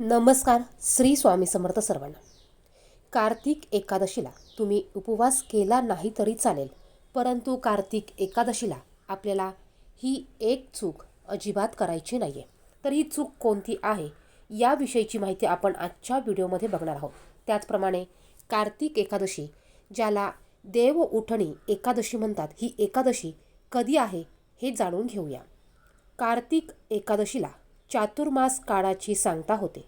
नमस्कार श्री स्वामी समर्थ सर्वांना. कार्तिक एकादशीला तुम्ही उपवास केला नाही तरी चालेल परंतु कार्तिक एकादशीला आपल्याला ही एक चूक अजिबात करायची नाही आहे तर ही चूक कोणती आहे याविषयीची माहिती आपण आजच्या व्हिडिओमध्ये बघणार आहोत. त्याचप्रमाणे कार्तिक एकादशी ज्याला देव उठणी एकादशी म्हणतात ही एकादशी कधी आहे हे जाणून घेऊया. कार्तिक एकादशीला चातुर्मास काळाची सांगता होते.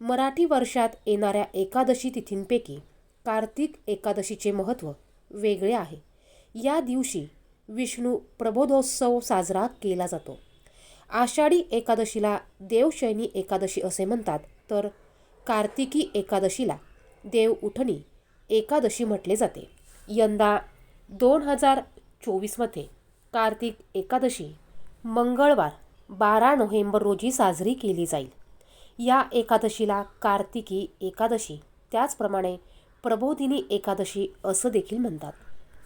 मराठी वर्षात येणाऱ्या एकादशी तिथींपैकी कार्तिक एकादशीचे महत्त्व वेगळे आहे. या दिवशी विष्णू प्रबोधोत्सव साजरा केला जातो. आषाढी एकादशीला देवशयनी एकादशी असे म्हणतात तर कार्तिकी एकादशीला देव उठणी एकादशी म्हटले जाते. यंदा दोन हजार चोवीसमध्ये कार्तिक एकादशी मंगळवार बारा नोव्हेंबर रोजी साजरी केली जाईल. या एकादशीला कार्तिकी एकादशी त्याचप्रमाणे प्रबोधिनी एकादशी असं देखील म्हणतात.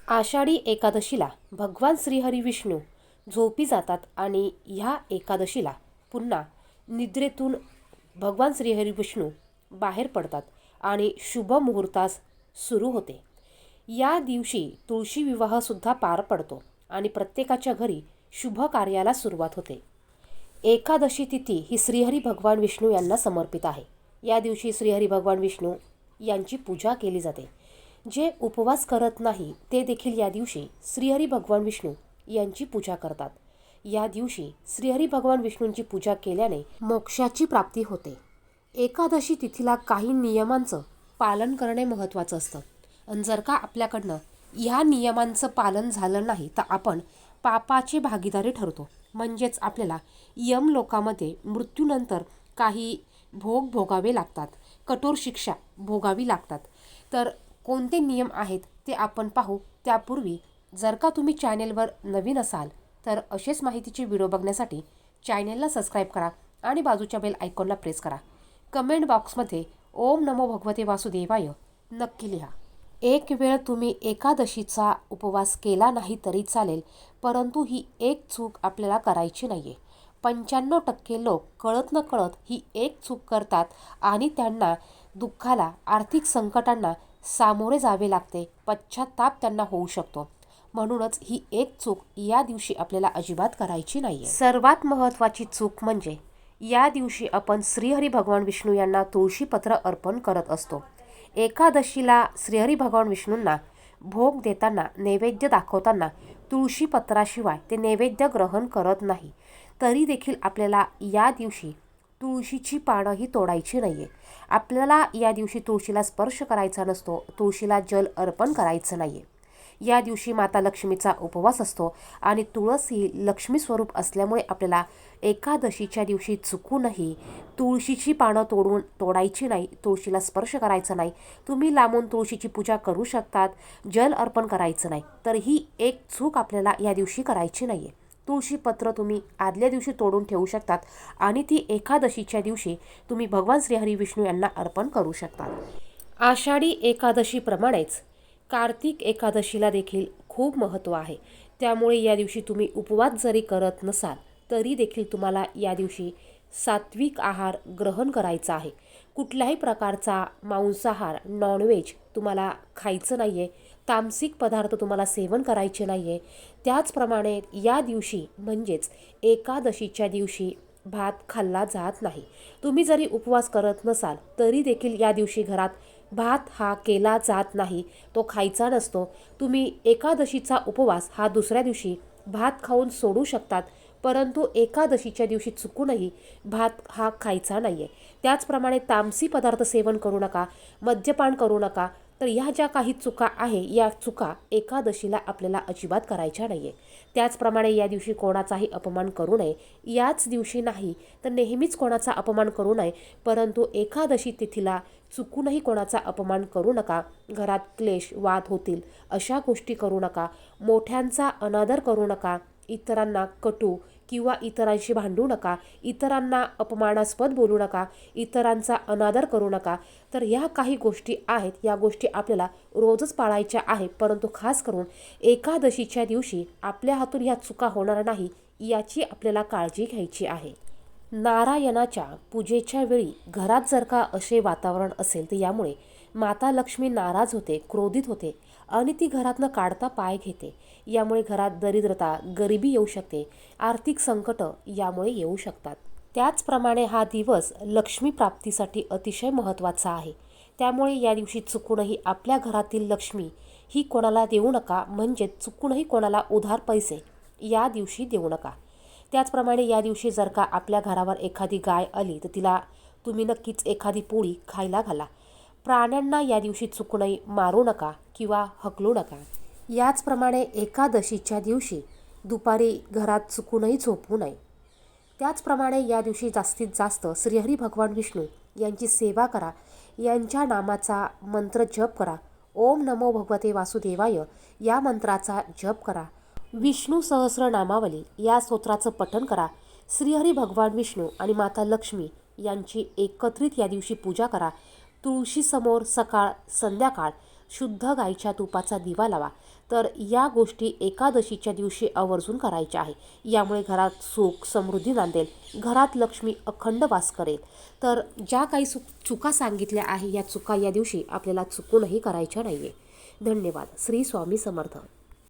आषाढी एकादशीला भगवान श्रीहरी विष्णू झोपी जातात आणि ह्या एकादशीला पुन्हा निद्रेतून भगवान श्रीहरी विष्णू बाहेर पडतात आणि शुभ मुहूर्तास सुरू होते. या दिवशी तुळशी विवाहसुद्धा पार पडतो आणि प्रत्येकाच्या घरी शुभ कार्याला सुरुवात होते. एकादशी तिथी ही श्रीहरी भगवान विष्णू यांना समर्पित आहे. या दिवशी श्रीहरी भगवान विष्णू यांची पूजा केली जाते. जे उपवास करत नाही ते देखील या दिवशी श्रीहरी भगवान विष्णू यांची पूजा करतात. या दिवशी श्रीहरी भगवान विष्णूंची पूजा केल्याने मोक्षाची प्राप्ती होते. एकादशी तिथीला काही नियमांचं पालन करणे महत्त्वाचं असतं. आणि जर का आपल्याकडनं ह्या नियमांचं पालन झालं नाही तर आपण पापाची भागीदारी ठरतो म्हणजेच आपल्याला यम लोकामध्ये मृत्यूनंतर काही भोग भोगावे लागतात. कठोर शिक्षा भोगावी लागतात. तर कोणते नियम आहेत ते आपण पाहू. त्यापूर्वी जर का तुम्ही चॅनेलवर नवीन असाल तर असेच माहितीचे व्हिडिओ बघण्यासाठी चॅनेलला सबस्क्राईब करा आणि बाजूच्या बेल आयकॉनला प्रेस करा. कमेंट बॉक्समध्ये ओम नमो भगवते वासुदेवाय नक्की लिहा. एक वेळ तुम्ही एकादशीचा उपवास केला नाही तरी चालेल परंतु ही एक चूक आपल्याला करायची नाही आहे पंच्याण्णव टक्के लोक कळत न कळत ही एक चूक करतात आणि त्यांना दुःखाला आर्थिक संकटांना सामोरे जावे लागते पश्चाताप त्यांना होऊ शकतो. म्हणूनच ही एक चूक या दिवशी आपल्याला अजिबात करायची नाही सर्वात महत्त्वाची चूक म्हणजे या दिवशी आपण श्रीहरी भगवान विष्णू यांना तुळशीपत्र अर्पण करत असतो. एकादशीला श्रीहरी भगवान विष्णूंना भोग देताना नैवेद्य दाखवताना तुळशीपत्राशिवाय ते नैवेद्य ग्रहण करत नाही. तरी देखील आपल्याला या दिवशी तुळशीची पानंही तोडायची नाही आहे आपल्याला या दिवशी तुळशीला स्पर्श करायचा नसतो तुळशीला जल अर्पण करायचं नाही आहे या दिवशी माता लक्ष्मीचा उपवास असतो आणि तुळस ही लक्ष्मी स्वरूप असल्यामुळे आपल्याला एकादशीच्या दिवशी चुकूनही तुळशीची पानं तोडून तोडायची नाही तुळशीला स्पर्श करायचा नाही. तुम्ही लांबून तुळशीची पूजा करू शकतात जल अर्पण करायचं नाही. तर ही एक चूक आपल्याला या दिवशी करायची नाही आहे तुळशीपत्र तुम्ही आदल्या दिवशी तोडून ठेवू शकतात आणि ती एकादशीच्या दिवशी तुम्ही भगवान श्रीहरी विष्णू यांना अर्पण करू शकतात. आषाढी एकादशीप्रमाणेच कार्तिक एकादशीला देखील खूप महत्त्व आहे. त्यामुळे या दिवशी तुम्ही उपवास जरी करत नसाल तरी देखील तुम्हाला या दिवशी सात्विक आहार ग्रहण करायचा आहे. कुठल्याही प्रकारचा मांसाहार नॉनव्हेज तुम्हाला खायचं नाही आहे तामसिक पदार्थ तुम्हाला सेवन करायचे नाही आहे त्याचप्रमाणे या दिवशी म्हणजेच एकादशीच्या दिवशी भात खाल्ला जात नाही. तुम्ही जरी उपवास करत नसाल तरी देखील या दिवशी घरात भात हा केला जात नाही. तो खायचा नसतो. तुम्ही एकादशीचा उपवास हा दुसऱ्या दिवशी भात खाऊन सोडू शकतात परंतु एकादशीच्या दिवशी चुकूनही भात हा खायचा नाही आहे त्याचप्रमाणे तामसी पदार्थ सेवन करू नका मद्यपान करू नका तर ह्या ज्या काही चुका आहे या चुका एकादशीला आपल्याला अजिबात करायच्या नाही आहे त्याचप्रमाणे या दिवशी कोणाचाही अपमान करू नये. याच दिवशी नाही तर नेहमीच कोणाचा अपमान करू नये. परंतु एकादशी तिथीला चुकूनही कोणाचा अपमान करू नका. घरात क्लेश वाद होतील अशा गोष्टी करू नका. मोठ्यांचा अनादर करू नका. इतरांना कटू किंवा इतरांशी भांडू नका इतरांना अपमानास्पद बोलू नका इतरांचा अनादर करू नका. तर ह्या काही गोष्टी आहेत या गोष्टी आपल्याला रोजच पाळायच्या आहेत. परंतु खास करून एकादशीच्या दिवशी आपल्या हातून ह्या चुका होणार नाही याची आपल्याला काळजी घ्यायची आहे. नारायणाच्या पूजेच्या वेळी घरात जर का असे वातावरण असेल तर यामुळे माता लक्ष्मी नाराज होते क्रोधित होते आणि ती घरातनं काढता पाय घेते. यामुळे घरात दरिद्रता गरिबी येऊ शकते. आर्थिक संकट यामुळे येऊ शकतात. त्याचप्रमाणे हा दिवस लक्ष्मी प्राप्तीसाठी अतिशय महत्त्वाचा आहे. त्यामुळे या दिवशी चुकूनही आपल्या घरातील लक्ष्मी ही कोणाला देऊ नका म्हणजे चुकूनही कोणाला उधार पैसे या दिवशी देऊ नका. त्याचप्रमाणे या दिवशी जर का आपल्या घरावर एखादी गाय आली तर तिला तुम्ही नक्कीच एखादी पोळी खायला घाला. प्राण्यांना या दिवशी चुकूनही मारू नका किंवा हकलू नका. याचप्रमाणे एकादशीच्या दिवशी दुपारी घरात चुकूनही झोपू नये. त्याचप्रमाणे या दिवशी जास्तीत जास्त श्रीहरी भगवान विष्णू यांची सेवा करा. यांच्या नामाचा मंत्र जप करा. ओम नमो भगवते वासुदेवाय. या मंत्राचा जप करा. विष्णू सहस्र नामावली या स्तोत्राचं पठण करा. श्रीहरी भगवान विष्णू आणि माता लक्ष्मी यांची एकत्रित या दिवशी पूजा करा. तुळशीसमोर सकाळ संध्याकाळ शुद्ध गाईच्या तुपाचा दिवा लावा. तर या गोष्टी एकादशीच्या दिवशी आवर्जून करायच्या आहे. यामुळे घरात सुख समृद्धी नांदेल. घरात लक्ष्मी अखंड वास करेल. तर ज्या काही चुक चुका सांगितल्या आहे या चुका या दिवशी आपल्याला चुकूनही करायच्या नाही आहे धन्यवाद. श्री स्वामी समर्थ.